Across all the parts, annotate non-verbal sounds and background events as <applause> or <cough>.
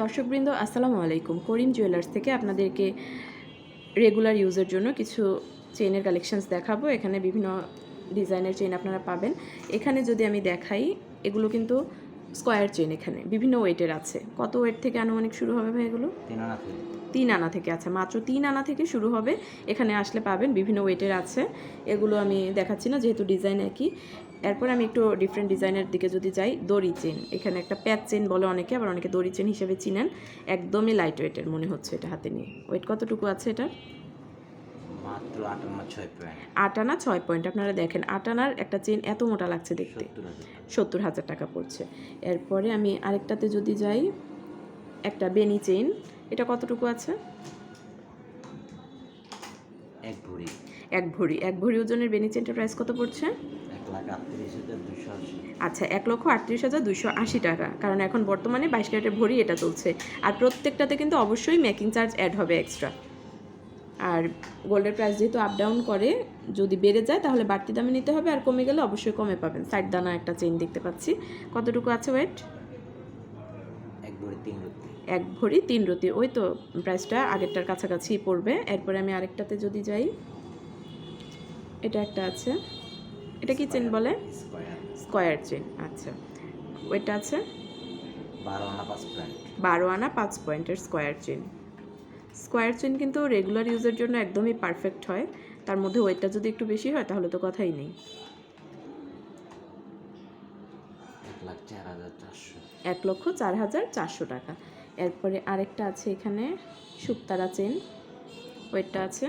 দর্শকবৃন্দ আসসালামু আলাইকুম। করিম জুয়েলার্স থেকে আপনাদেরকে রেগুলার ইউজের জন্য কিছু চেইনের কালেকশানস দেখাবো। এখানে বিভিন্ন ডিজাইনের চেইন আপনারা পাবেন। এখানে যদি আমি দেখাই এগুলো কিন্তু স্কোয়ার চেইন এখানে বিভিন্ন ওয়েটের আছে। কত ওয়েট থেকে আনুমানিক শুরু হবে ভাই এগুলো? তিন আনা থেকে। তিন আনা থেকে আচ্ছা মাত্র তিন আনা থেকে শুরু হবে। এখানে আসলে পাবেন বিভিন্ন ওয়েটের আছে। এগুলো আমি দেখাচ্ছি না যেহেতু ডিজাইন একই। এরপর আমি একটু ডিফারেন্ট ডিজাইনের দিকে যদি যাই দড়ি চেন। এখানে একটা প্যাচ চেন বলে অনেকে আবার অনেকে দড়ি চেন হিসেবে চিনেন। একদমই লাইট ওয়েটের মনে হচ্ছে এটা হাতে নিয়ে। ওয়েট কতটুকু আছে এটা মাত্র আটান্ন ছয় পয়েন্ট আপনারা দেখেন আট আনার একটা চেন এত মোটা লাগছে দেখতে। সত্তর হাজার টাকা। পড়ছে। এরপরে আমি আরেকটাতে যদি যাই একটা বেনি চেইন এটা কতটুকু আছে? এক ভরি। এক ভরি। এক ভরি ওজনের বেনি চেনটার প্রাইস কত পড়ছে? আচ্ছা এক লক্ষ আটত্রিশ হাজার দুশো আশি টাকা। কারণ এখন বর্তমানে বাইশ ক্যারেটের ভরি এটা চলছে। আর প্রত্যেকটাতে কিন্তু অবশ্যই মেকিং চার্জ অ্যাড হবে এক্সট্রা আর গোল্ডের প্রাইস যেহেতু আপ ডাউন করে যদি বেড়ে যায় তাহলে বাড়তি দামে নিতে হবে। আর কমে গেলে অবশ্যই কমে পাবেন। সাইড দানা একটা চেইন দেখতে পাচ্ছি। কতটুকু আছে ওয়েট এক ভরি তিন রুটি। এক ভরি তিন রতি ওই তো প্রাইসটা আগেরটার কাছাকাছি পড়বে। এরপরে আমি আরেকটাতে যদি যাই এটা একটা আছে। এটা কি চেন বলে? স্কোয়ার চেন আচ্ছা। ওইটা আছে? বারো আনা পাঁচ পয়েন্ট বারো আনা পাঁচ পয়েন্টের স্কোয়ার চেন স্কোয়ার চেন কিন্তু রেগুলার ইউজের জন্য একদমই পারফেক্ট হয়। তার মধ্যে ওয়েটটা যদি একটু বেশি হয় তাহলে তো কথাই নেই। এক লক্ষ চার হাজার চারশো টাকা। এরপরে আরেকটা আছে এখানে শুকতারা চেন ওয়েটটা আছে?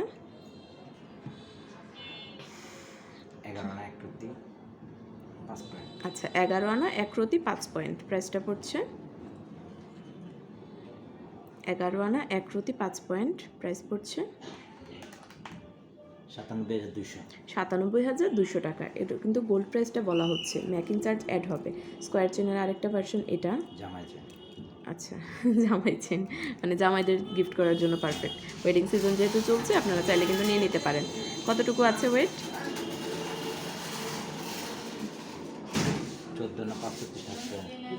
পাঁচ পয়েন্ট আচ্ছা এগারো আনা এক রতি পাঁচ পয়েন্ট প্রাইসটা পড়ছে? এগারো আনা এক রতি পাঁচ পয়েন্ট প্রাইস পড়ছে? সাতানব্বই হাজার দুশো সাতানব্বই হাজার দুশো টাকা। এটা কিন্তু গোল্ড প্রাইসটা বলা হচ্ছে। মেকিং চার্জ অ্যাড হবে। স্কোয়ার চেনের আরেকটা ভার্সন এটা। জামাই চেন আচ্ছা <laughs> জামাই চেন মানে জামাইদের গিফট করার জন্য পারফেক্ট ওয়েডিং সিজন যেহেতু চলছে আপনারা চাইলে কিন্তু নিয়ে নিতে পারেন। কতটুকু আছে ওয়েট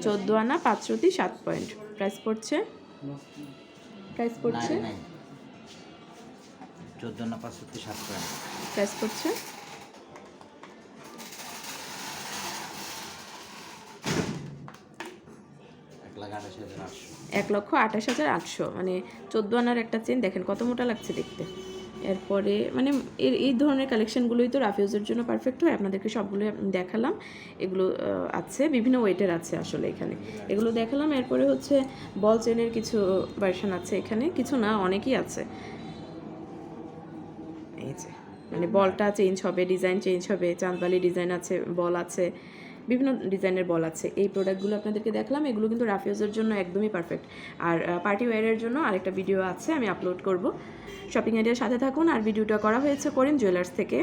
চোদ্দ আনা পাঁচশোটি সাত পয়েন্ট প্রাইস পড়ছে? প্রাইস পড়ছে? চোদ্দ না পাঁচষট্টি সাত পয়েন্ট প্রাইস পড়ছে? এক লক্ষ আঠাশ হাজার আটশো। মানে চোদ্দ আনার একটা চেন দেখেন কত মোটা লাগছে দেখতে। এরপরে মানে এর, এই ধরনের কালেকশনগুলোই তো রাফিউজের জন্য পারফেক্ট হয়। আপনাদেরকে সবগুলো আমি দেখালাম। এগুলো আছে, বিভিন্ন ওয়েটের আছে আসলে এখানে। এগুলো দেখালাম। এরপরে হচ্ছে বল চেনের কিছু ভার্সন আছে এখানে। কিছু না, অনেকই আছে। এই যে মানে বলটা চেঞ্জ হবে ডিজাইন চেঞ্জ হবে, চাঁদবালি ডিজাইন আছে বল আছে। বিভিন্ন ডিজাইনের বল আছে। এই প্রোডাক্টগুলো আপনাদেরকে দেখলাম, এগুলো কিন্তু রাফিউজের জন্য একদমই পারফেক্ট আর পার্টি ওয়্যারের জন্য আরেকটা ভিডিও আছে, আমি আপলোড করব। শপিং আইডিয়ার সাথে থাকুন, আর ভিডিওটা করা হয়েছে করিম জুয়েলার্স থেকে।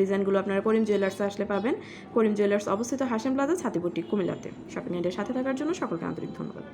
ডিজাইনগুলো আপনারা করিম জুয়েলার্সে আসলে পাবেন। করিম জুয়েলার্স অবস্থিত হাসেম প্লাজা ছাতিপুটি কুমিল্লাতে। শপিং আইডিয়ার সাথে থাকার জন্য সকলকে আন্তরিক ধন্যবাদ।